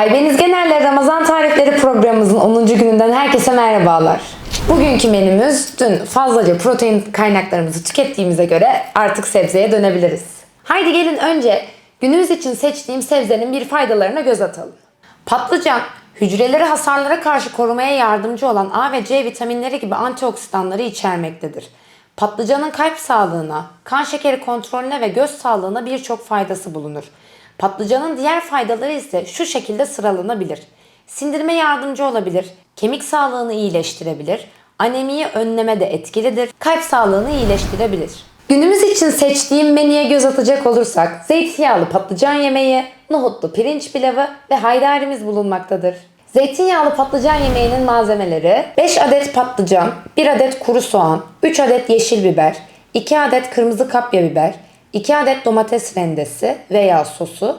Aybeniz Genel'le Ramazan Tarifleri programımızın 10. gününden herkese merhabalar. Bugünkü menümüz dün fazlaca protein kaynaklarımızı tükettiğimize göre artık sebzeye dönebiliriz. Haydi gelin önce günümüz için seçtiğim sebzenin bir faydalarına göz atalım. Patlıcan, hücreleri hasarlara karşı korumaya yardımcı olan A ve C vitaminleri gibi antioksidanları içermektedir. Patlıcanın kalp sağlığına, kan şekeri kontrolüne ve göz sağlığına birçok faydası bulunur. Patlıcanın diğer faydaları ise şu şekilde sıralanabilir. Sindirime yardımcı olabilir, kemik sağlığını iyileştirebilir, anemiyi önleme de etkilidir, kalp sağlığını iyileştirebilir. Günümüz için seçtiğim menüye göz atacak olursak zeytinyağlı patlıcan yemeği, nohutlu pirinç pilavı ve haydarimiz bulunmaktadır. Zeytinyağlı patlıcan yemeğinin malzemeleri 5 adet patlıcan, 1 adet kuru soğan, 3 adet yeşil biber, 2 adet kırmızı kapya biber, 2 adet domates rendesi veya sosu,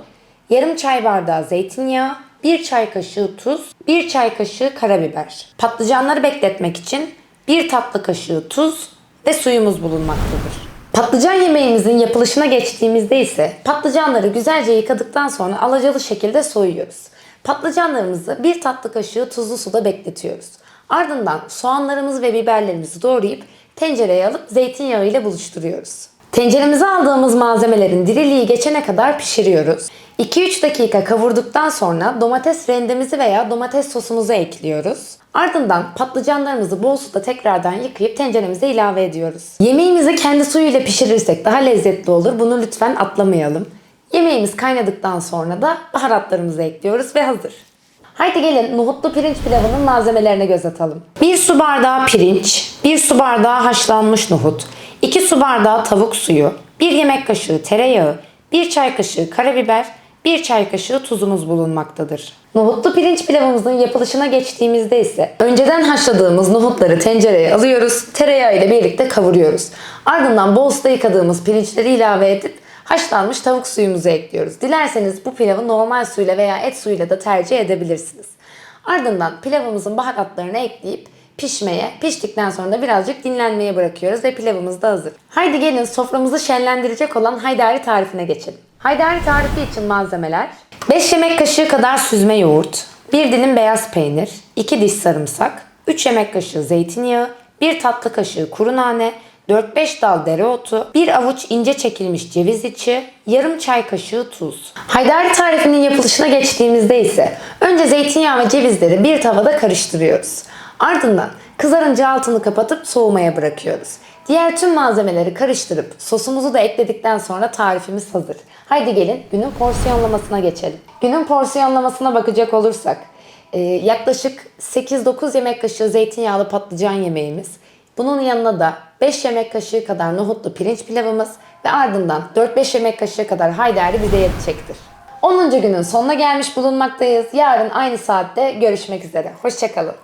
yarım çay bardağı zeytinyağı, 1 çay kaşığı tuz, 1 çay kaşığı karabiber. Patlıcanları bekletmek için 1 tatlı kaşığı tuz ve suyumuz bulunmaktadır. Patlıcan yemeğimizin yapılışına geçtiğimizde ise patlıcanları güzelce yıkadıktan sonra alacalı şekilde soyuyoruz. Patlıcanlarımızı bir tatlı kaşığı tuzlu suda bekletiyoruz. Ardından soğanlarımızı ve biberlerimizi doğrayıp tencereye alıp zeytinyağı ile buluşturuyoruz. Tenceremize aldığımız malzemelerin diriliği geçene kadar pişiriyoruz. 2-3 dakika kavurduktan sonra domates rendemizi veya domates sosumuzu ekliyoruz. Ardından patlıcanlarımızı bol suda tekrardan yıkayıp tenceremize ilave ediyoruz. Yemeğimizi kendi suyuyla pişirirsek daha lezzetli olur. Bunu lütfen atlamayalım. Yemeğimiz kaynadıktan sonra da baharatlarımızı ekliyoruz ve hazır. Haydi gelin nohutlu pirinç pilavının malzemelerine göz atalım. 1 su bardağı pirinç, 1 su bardağı haşlanmış nohut, 2 su bardağı tavuk suyu, 1 yemek kaşığı tereyağı, 1 çay kaşığı karabiber, 1 çay kaşığı tuzumuz bulunmaktadır. Nohutlu pirinç pilavımızın yapılışına geçtiğimizde ise önceden haşladığımız nohutları tencereye alıyoruz, tereyağı ile birlikte kavuruyoruz. Ardından bol suda yıkadığımız pirinçleri ilave edip haşlanmış tavuk suyumuzu ekliyoruz. Dilerseniz bu pilavı normal suyla veya et suyuyla da tercih edebilirsiniz. Ardından pilavımızın baharatlarını ekleyip pişmeye, piştikten sonra da birazcık dinlenmeye bırakıyoruz ve pilavımız da hazır. Haydi gelin soframızı şenlendirecek olan haydari tarifine geçelim. Haydari tarifi için malzemeler 5 yemek kaşığı kadar süzme yoğurt, 1 dilim beyaz peynir, 2 diş sarımsak, 3 yemek kaşığı zeytinyağı, 1 tatlı kaşığı kuru nane, 4-5 dal dereotu, 1 avuç ince çekilmiş ceviz içi, yarım çay kaşığı tuz. Haydari tarifinin yapılışına geçtiğimizde ise önce zeytinyağı ve cevizleri bir tavada karıştırıyoruz. Ardından kızarınca altını kapatıp soğumaya bırakıyoruz. Diğer tüm malzemeleri karıştırıp sosumuzu da ekledikten sonra tarifimiz hazır. Haydi gelin günün porsiyonlamasına geçelim. Günün porsiyonlamasına bakacak olursak e, yaklaşık 8-9 yemek kaşığı zeytinyağlı patlıcan yemeğimiz, bunun yanına da 5 yemek kaşığı kadar nohutlu pirinç pilavımız ve ardından 4-5 yemek kaşığı kadar haydari bize yetecektir. 10. günün sonuna gelmiş bulunmaktayız. Yarın aynı saatte görüşmek üzere. Hoşçakalın.